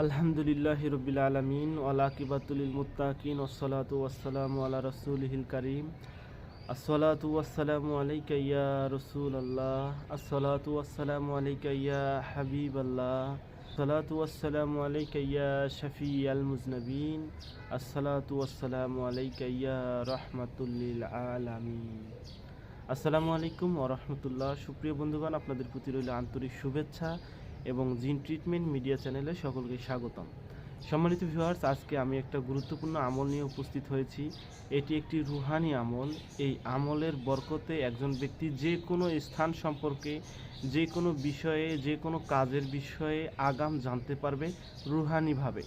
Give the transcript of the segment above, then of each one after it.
আলহামদুলিল্লাহ রবিল আলমিন ওয়ালাকিবাতুল মুত্তাকিন ওসলাতু ওয়াসালামু আলা রসুলহিল করিম। আসসালাতু ওয়াসালামু আলাইকা ইয়া রসুল আল্লাহ আসসালাতু ওয়াসালামু আলাইকা হাবিব আল্লাহ আসসালাতু ওয়াসালামু আলাইকা শফি আল মুজনবিন আসসালাতু ওয়াসালামু আলাইকা ইয়া রহমাতুল্লিল আসসালামু আলাইকুম ওরহমতুল্লাহ সুপ্রিয় বন্ধুগণ, আপনাদের প্রতি রইল আন্তরিক শুভেচ্ছা। এবং জিন ট্রিটমেন্ট মিডিয়া চ্যানেলে সকলকে স্বাগতম। সম্মানিত ভিউয়ার্স আজকে আমি একটা গুরুত্বপূর্ণ আমল নিয়ে উপস্থিত হয়েছি। এটি একটি রুহানি আমল। এই আমলের বরকতে একজন ব্যক্তি যে কোনো স্থান সম্পর্কে, যে কোনো বিষয়ে, যে কোনো কাজের বিষয়ে আগাম জানতে পারবে রুহানিভাবে।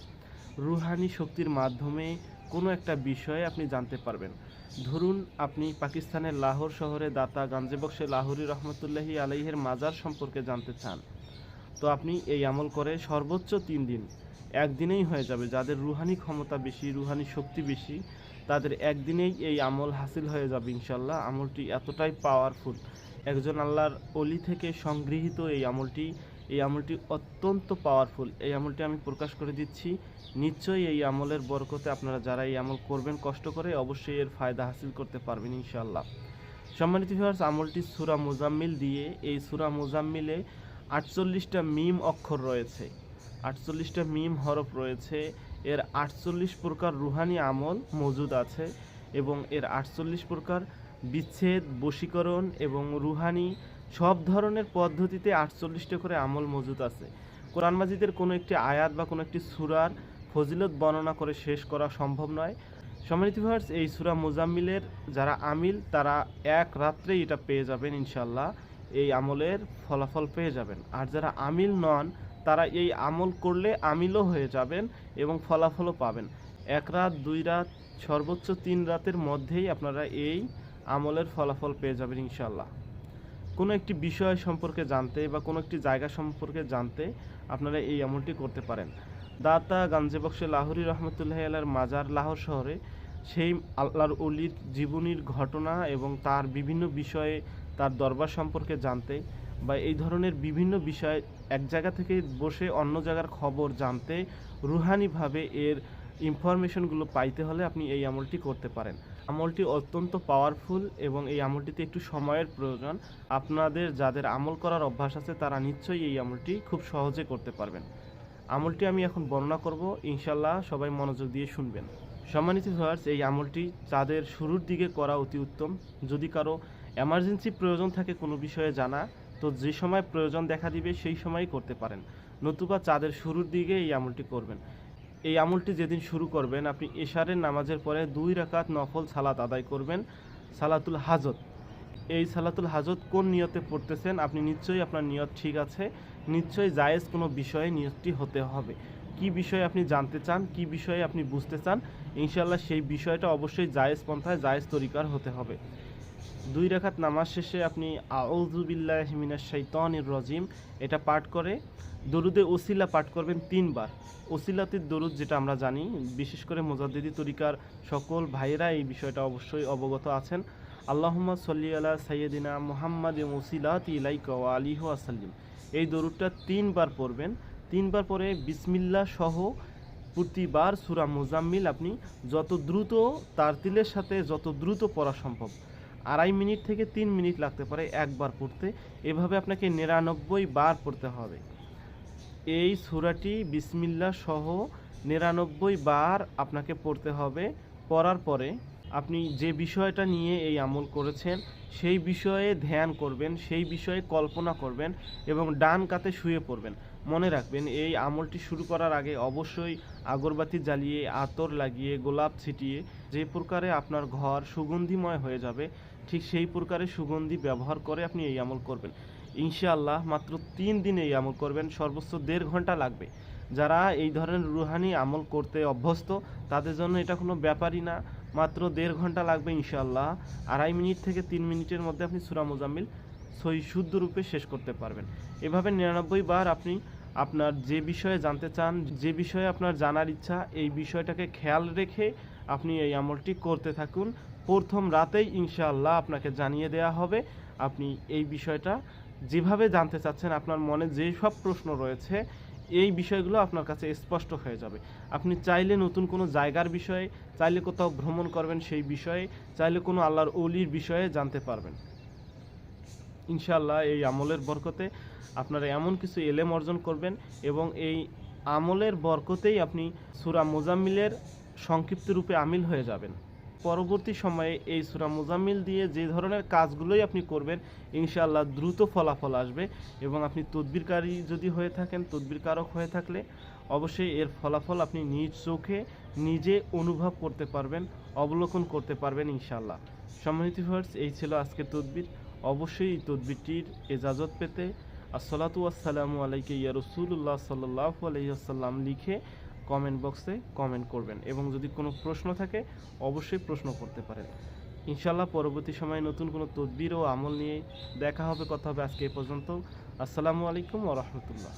রুহানি শক্তির মাধ্যমে কোনো একটা বিষয়ে আপনি জানতে পারবেন। ধরুন, আপনি পাকিস্তানের লাহোর শহরে দাতা গাঞ্জেবক্সে লাহোরি রহমতুল্লাহি আলাইহের মাজার সম্পর্কে জানতে চান। তো আপনি এই আমল করে সর্বোচ্চ তিন দিন একদিনেই হয়ে যাবে। যাদের রুহানি ক্ষমতা বেশি, রুহানি শক্তি বেশি, তাদের একদিনেই এই আমল হাসিল হয়ে যাবে ইনশাল্লাহ আমলটি এতটাই পাওয়ারফুল একজন আল্লাহর অলি থেকে সংগৃহীত এই আমলটি এই আমলটি অত্যন্ত পাওয়ারফুল এই আমলটি আমি প্রকাশ করে দিচ্ছি। নিশ্চয়ই এই আমলের বরকতে আপনারা যারা এই আমল করবেন কষ্ট করে অবশ্যই এর ফায়দা হাসিল করতে পারবেন ইনশাল্লাহ সম্মানিত ভিউয়ার্স আমলটি সুরা মোজাম্মিল দিয়ে এই সুরা মুজাম্মিলে আটচল্লিশটা মিম অক্ষর রয়েছে। আটচল্লিশটা মিম হরফ রয়েছে। এর আটচল্লিশ প্রকার রুহানি আমল মজুদ আছে এবং এর আটচল্লিশ প্রকার বিচ্ছেদ, বশীকরণ এবং রুহানি সব ধরনের পদ্ধতিতে আটচল্লিশটা করে আমল মজুদ আছে। কোরআন মাজিদের কোনো একটি আয়াত বা কোনো একটি সুরার ফজিলত বর্ণনা করে শেষ করা সম্ভব নয়। সম্মানিত ভিউয়ার্স এই সুরা মোজাম্মিলের যারা আমিল, তারা এক রাত্রেই এটা পেয়ে যাবেন ইনশাল্লাহ এই আমলের ফলাফল পেয়ে যাবেন। আর যারা আমিল নন, তারা এই আমল করলে আমিলও হয়ে যাবেন এবং ফলাফলও পাবেন। এক রাত, দুই রাত, সর্বোচ্চ তিন রাতের মধ্যেই আপনারা এই আমলের ফলাফল পেয়ে যাবেন ইনশাল্লাহ কোনো একটি বিষয় সম্পর্কে জানতে বা কোনো একটি জায়গা সম্পর্কে জানতে আপনারা এই আমলটি করতে পারেন। দাতা গাঞ্জেবক্সে লাহোরি রহমতুল্লাহ আল্লাহর মাজার লাহোর শহরে সেই আল্লাহর অলির জীবনীর ঘটনা এবং তার বিভিন্ন বিষয়ে তার দরবার সম্পর্কে জানতে বা এই ধরনের বিভিন্ন বিষয় এক জায়গা থেকে বসে অন্য জায়গার খবর জানতে রুহানিভাবে এর ইনফরমেশনগুলো পাইতে হলে আপনি এই আমলটি করতে পারেন। আমলটি অত্যন্ত পাওয়ারফুল এবং এই আমলটিতে একটু সময়ের প্রয়োজন। আপনাদের যাদের আমল করার অভ্যাস আছে, তারা নিশ্চয়ই এই আমলটি খুব সহজে করতে পারবেন। আমলটি আমি এখন বর্ণনা করব। ইনশাল্লাহ সবাই মনোযোগ দিয়ে শুনবেন। সম্মানিত ভিউয়ার্স এই আমলটি যাদের শুরুর দিকে করা অতি উত্তম। যদি কারও এমার্জেন্সি প্রয়োজন থাকে কোনো বিষয়ে জানা, তো যে সময় প্রয়োজন দেখা দিবে সেই সময়ই করতে পারেন। নতুবা চাঁদের শুরুর দিকে এই আমলটি করবেন। এই আমলটি যেদিন শুরু করবেন, আপনি এশারের নামাজের পরে দুই রাকাত নফল সালাত আদায় করবেন, সালাতুল হাজত। এই সালাতুল হাজত কোন নিয়তে পড়তেছেন? আপনি নিশ্চয়ই আপনার নিয়ত ঠিক আছে। নিশ্চয়ই জায়েজ কোনো বিষয়ে নিয়তটি হতে হবে। কি বিষয়ে আপনি জানতে চান, কি বিষয়ে আপনি বুঝতে চান ইনশাল্লাহ সেই বিষয়টা অবশ্যই জায়েজ পন্থায় জায়েজ তরিকার হতে হবে। দুই রেখাত নামাজ শেষে আপনি আউজুবিল্লাহ শৈতানির রজিম, এটা পাঠ করে দরুদে ওসিলা পাঠ করবেন তিনবার। ওসিলাতির দরুদ যেটা আমরা জানি, বিশেষ করে মোজাদ্দিদি তরিকার সকল ভাইয়েরা এই বিষয়টা অবশ্যই অবগত আছেন। আল্লাহম্মা সল্লি আলা সাইয়দিনা মোহাম্মদ ওসিলাত ইলাইকা আলিহ আসাল্লিম এই দরুদটা তিনবার পড়বেন। তিনবার পরে বিসমিল্লা সহ প্রতিবার সুরা মোজাম্মিল আপনি যত দ্রুত তার তিলের সাথে যত দ্রুত পড়া সম্ভব। আড়াই মিনিট থেকে তিন মিনিট লাগতে পারে একবার পড়তে। এভাবে আপনাকে নিরানব্বই বার পড়তে হবে। এই সুরাটি বিসমিল্লা সহ নিরানব্বই বার আপনাকে পড়তে হবে। পড়ার পরে আপনি যে বিষয়টা নিয়ে এই আমল করেছেন, সেই বিষয়ে ধ্যান করবেন, সেই বিষয়ে কল্পনা করবেন এবং ডান কাতে শুয়ে পড়বেন। মনে রাখবেন, এই আমলটি শুরু করার আগে অবশ্যই আগরবাতি জ্বালিয়ে, আতর লাগিয়ে, গোলাপ ছিটিয়ে যে প্রকারে আপনার ঘর সুগন্ধিময় হয়ে যাবে, ঠিক সেই প্রকারে সুগন্ধি ব্যবহার করে আপনি এই আমল করবেন। ইনশাআল্লাহ মাত্র তিন দিন এই আমল করবেন, সর্বোচ্চ দেড় ঘণ্টা লাগবে। যারা এই ধরনের রুহানি আমল করতে অভ্যস্ত, তাদের জন্য এটা কোনো ব্যাপারই না, মাত্র দেড় ঘণ্টা লাগবে ইনশাআল্লাহ। আড়াই মিনিট থেকে তিন মিনিটের মধ্যে আপনি সুরা মোজাম্মিল সই শুদ্ধ রূপে শেষ করতে পারবেন। এভাবে নিরানব্বই বার আপনি আপনার যে বিষয়ে জানতে চান, যে বিষয়ে আপনার জানার ইচ্ছা, এই বিষয়টাকে খেয়াল রেখে আপনি এই আমলটি করতে থাকুন। প্রথম রাতেই ইনশাআল্লাহ আপনাকে জানিয়ে দেওয়া হবে। আপনি এই বিষয়টা যেভাবে জানতে চাচ্ছেন, আপনার মনে যে সব প্রশ্ন রয়েছে, এই বিষয়গুলো আপনার কাছে স্পষ্ট হয়ে যাবে। আপনি চাইলে নতুন কোনো জায়গার বিষয়ে, চাইলে কোথাও ভ্রমণ করবেন সেই বিষয়ে, চাইলে কোনো আল্লাহর অলির বিষয়ে জানতে পারবেন। ইনশাআল্লাহ এই আমলের বরকতে আপনারা এমন কিছু এলেম অর্জন করবেন এবং এই আমলের বরকতেই আপনি সুরা মোজাম্মিলের সংক্ষিপ্ত রূপে আমিল হয়ে যাবেন। পরবর্তী সময়ে এই সুরা মোজাম্মিল দিয়ে যে ধরনের কাজগুলোই আপনি করবেন, ইনশাআল্লাহ দ্রুত ফলাফল আসবে এবং আপনি তদবিরকারী যদি হয়ে থাকেন, তদবিরকারক হয়ে থাকলে অবশ্যই এর ফলাফল আপনি নিজ চোখে নিজে অনুভব করতে পারবেন, অবলোকন করতে পারবেন ইনশাআল্লাহ। সম্মানিত ভিউয়ার্স, এই ছিল আজকের তদবির। অবশ্যই এই তদবিরটির এজাজত পেতে আসসালাতু আলাইকে ইয়া রসুল্লাহ সাল্লাহ আলহিহাসাল্লাম লিখে কমেন্ট বক্সে কমেন্ট করবেন এবং যদি কোনো প্রশ্ন থাকে, অবশ্যই প্রশ্ন করতে পারেন। ইনশাল্লাহ পরবর্তী সময়ে নতুন কোনো তদবির ও আমল নিয়ে দেখা হবে, কথা হবে আজকে এ পর্যন্ত। আসসালামু আলাইকুম ওরহমতুল্লাহ